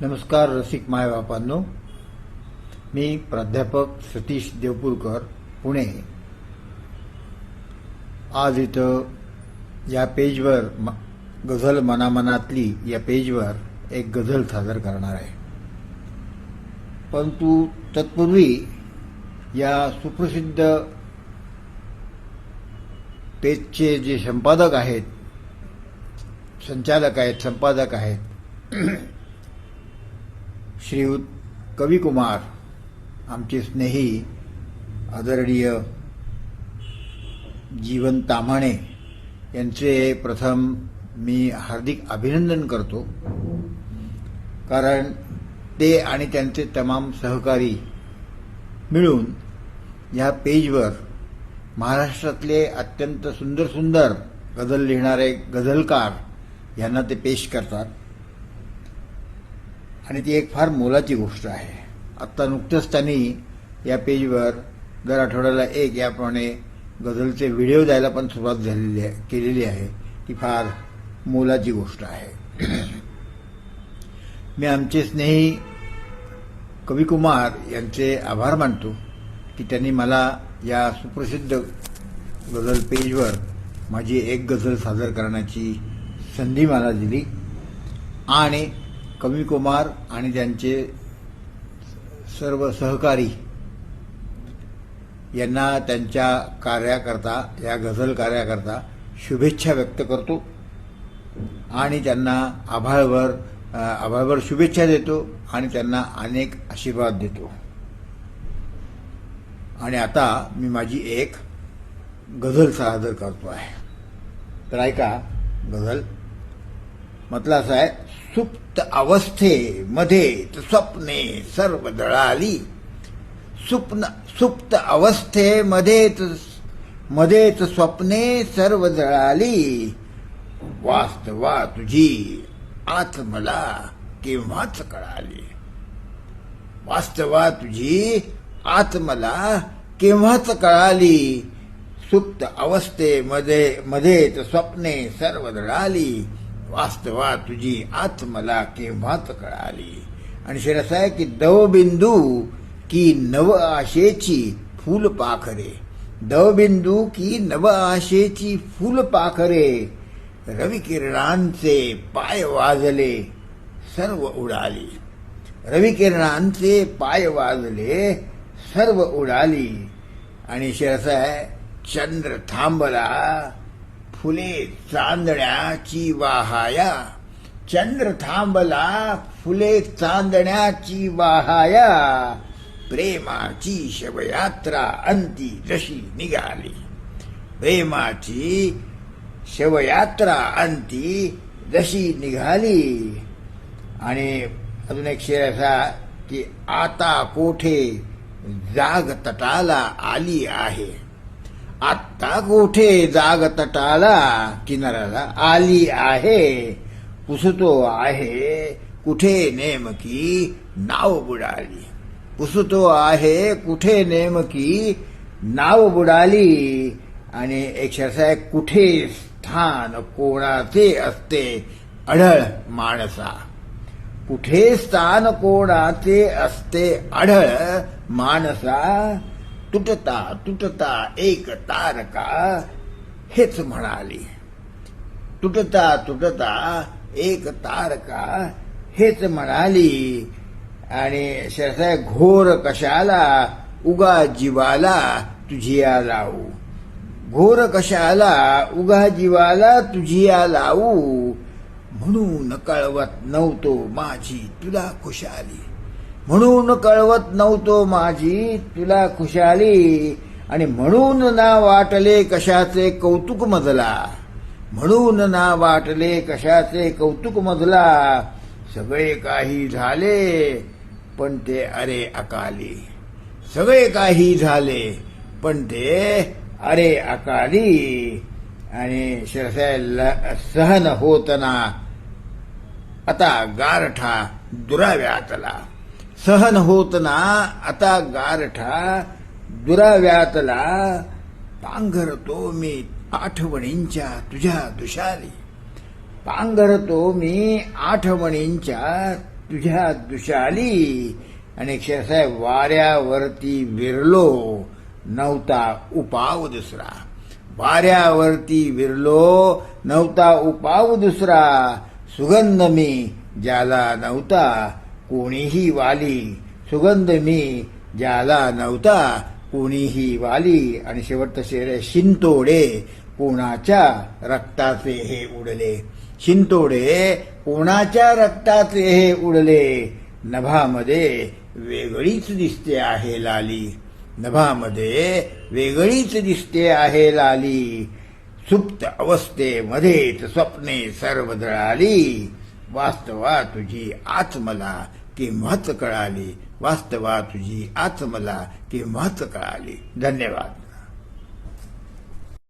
नमस्कार रसिक मायबापांनो मी प्राध्यापक सतीश देवपूरकर पुणे. आज इथं या पेजवर म- गझल मनामनातली या पेजवर एक गझल सादर करणार आहे. परंतु तत्पूर्वी या सुप्रसिद्ध पेजचे जे संपादक आहेत संचालक आहेत संपादक आहेत श्रीयुत कविकुमार आमचे स्नेही आदरणीय जीवन ताम्हाणे यांचे प्रथम मी हार्दिक अभिनंदन करतो. कारण ते आणि त्यांचे तमाम सहकारी मिळून ह्या पेजवर महाराष्ट्रातले अत्यंत सुंदर सुंदर गझल लिहिणारे गझलकार यांना ते पेश करतात. आणि ती एक फार मोलाची गोष्ट आहे. आत्ता नुकतंच त्यांनी या पेजवर दर आठवड्याला एक याप्रमाणे गझलचे व्हिडिओ द्यायला पण सुरुवात झालेली आहे केलेली आहे. ती फार मोलाची गोष्ट आहे. मी आमचे स्नेही कविकुमार यांचे आभार मानतो की त्यांनी मला या सुप्रसिद्ध गझल पेजवर माझी एक गझल सादर करण्याची संधी मला दिली आणि कविकुमार आणि त्यांचे सर्व सहकारी यांना त्यांच्या कार्याकरता या गझल कार्याकरता शुभेच्छा व्यक्त करतो आणि त्यांना आभाळभर आभाळभर शुभेच्छा देतो आणि त्यांना अनेक आशीर्वाद देतो. आणि आता मी माझी एक गझल सादर करतो आहे. तर ऐका गझल. म्हटलं असं आहे सुप्त अवस्थेमध्ये स्वप्ने सर्व दळाली सुप्न सुप्त अवस्थेमध्येच मध्येच स्वप्ने सर्व जळाली वास्तवा तुझी आत मला केव्हाच कळाली? वास्तवा तुझी आत मला केव्हाच कळाली? सुप्त अवस्थेमध्ये मध्येच स्वप्ने सर्व दळाली वास्तवा तुझी आत मला केव्हाच कळाली? आणि शेर आहे की दवबिंदू की नव आशेची फूल पाखरे. दवबिंदू की नव आशेची फूल पाखरे. रविकिरणांचे पाय वाजले सर्व उडाली. रविकिरणांचे पाय वाजले सर्व उडाली. आणि शेर आहे चंद्र थांबला फुले चांदण्याची वाहाया. चंद्र थांबला फुले चांदण्याची वाहाया. प्रेमाची शवयात्रा अंती जशी निघाली. प्रेमाची शवयात्रा अंती जशी निघाली. आणि अजून एक शेर असा की आता कोठे जाग तटाला आली आहे. आत्ता कुठे जाग तटाला किनाऱ्याला आली आहे. पुसतो आहे. कुठे नेमकी? नाव बुडाली. पुसतो आहे. कुठे नेमकी? नाव बुडाली. आणि एक कुठे स्थान कोणाचे असते? अढळ माणसा. कुठे स्थान कोणाचे असते? अढळ माणसा. तुटता तुटता एक तारका हेच म्हणाली. तुटता तुटता एक तारका हेच म्हणाली. आणि शरसाय घोर कशाला? उगा जीवाला तुझिया लावू. घोर कशाला? उगा जीवाला तुझिया लावू. म्हणून कळवत नव्हतो माझी तुला खुशाली. म्हणून कळवत नव्हतो माझी. तुला खुशाली आणि म्हणून ना वाटले कशाचे कौतुक मजला. म्हणून ना वाटले कशाचे कौतुक मजला. सगळे काही झाले पण ते अरे अकाली. सगळे काही झाले पण ते अरे अकाली. आणि शिरसाय सहन होत ना. आता गारठा दुराव्यातला. सहन होत ना आता गारठा दुराव्यातला पांघरतो मी आठवणींच्या तुझ्या दुशारी पांघरतो मी आठवणींच्या तुझ्या दुशाली आणि क्षरसाहेब वाऱ्यावरती विरलो नव्हता उपाव दुसरा वाऱ्यावरती विरलो नव्हता उपाव दुसरा सुगंध मी ज्याला नव्हता कोणीही वाली सुगंध मी ज्याला नव्हता कोणीही वाली आणि शेवटचं शेर आहे शिंतोडे कोणाच्या रक्ताचे हे उडले? शिंतोडे कोणाच्या रक्ताचे हे उडले? नभामध्ये वेगळीच दिसते आहे लाली. नभामध्ये वेगळीच दिसते आहे लाली. सुप्त अवस्थेमध्येच स्वप्ने सर्व दळाली वास्तवा तुझी आज मला किंमत कळाली. वास्तवा तुझी आज मला किंमत कळाली. धन्यवाद.